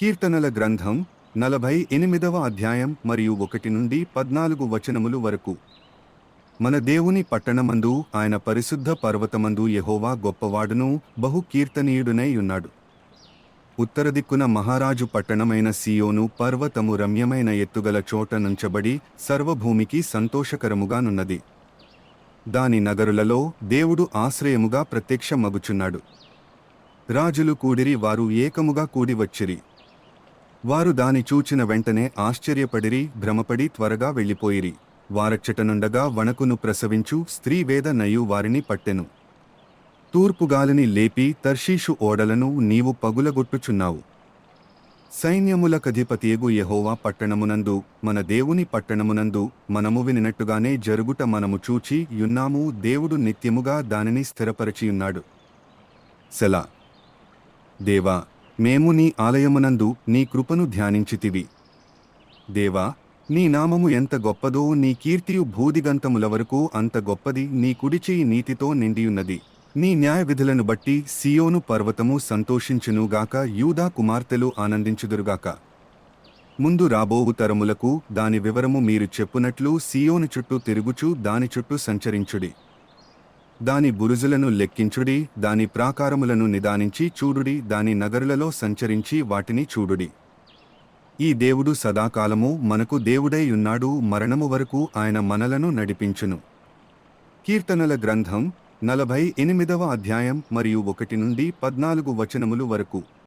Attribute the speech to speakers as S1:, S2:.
S1: కీర్తనల గ్రంథం నలభై ఎనిమిదవ అధ్యాయం మరియు ఒకటి నుండి పద్నాలుగు వచనములు వరకు. మన దేవుని పట్టణమందు ఆయన పరిశుద్ధ పర్వతమందు యహోవా గొప్పవాడును బహు కీర్తనీయుడునై ఉన్నాడు. ఉత్తర దిక్కున మహారాజు పట్టణమైన సియోను పర్వతము రమ్యమైన ఎత్తుగల చోట నుంచబడి సర్వభూమికి సంతోషకరముగానున్నది దాని నగరులలో దేవుడు ఆశ్రయముగా ప్రత్యక్షమగుచున్నాడు. రాజులు కూడిరి వారు ఏకముగా కూడి వచ్చిరి. వారు దాని చూచిన వెంటనే ఆశ్చర్యపడిరి భ్రమపడి త్వరగా వెళ్ళిపోయిరి. వారచ్చటనుండగా వణకును ప్రసవించు స్త్రీ వేద నయు వారిని పట్టెను. తూర్పుగాలిని లేపి తర్షీషు ఓడలను నీవు పగులగొట్టుచున్నావు. సైన్యములకధిపతియగు యహోవా పట్టణమునందు మన దేవుని పట్టణమునందు మనము వినినట్టుగానే జరుగుట మనము చూచి యున్నాము దేవుడు నిత్యముగా దానిని స్థిరపరచియున్నాడు. సెలా. దేవా మేము నీ ఆలయమునందు నీ కృపను ధ్యానించితివి. దేవా నీ నామము ఎంత గొప్పదో నీ కీర్తియు భూదిగంతముల వరకు అంత గొప్పది నీ కుడిచేయి నీతితో నిండియున్నది. నీ న్యాయ విధులను బట్టి సియోను పర్వతము సంతోషించునుగాక యూదా కుమార్తెలు ఆనందించుదురుగాక. ముందు రాబోవు తరములకు దాని వివరము మీరు చెప్పునట్లు సియోను చుట్టూ తిరుగుచూ దాని చుట్టూ సంచరించుడి. దాని బురుజులను లెక్కించుడి దాని ప్రాకారములను నిదానించి చూడుడి దాని నగరులలో సంచరించి వాటిని చూడుడి. ఈ దేవుడు సదాకాలము మనకు దేవుడై ఉన్నాడు మరణము వరకు ఆయన మనలను నడిపించును. కీర్తనల గ్రంథం నలభై ఎనిమిదవ అధ్యాయం మరియు ఒకటి నుండి పద్నాలుగు వచనములు వరకు.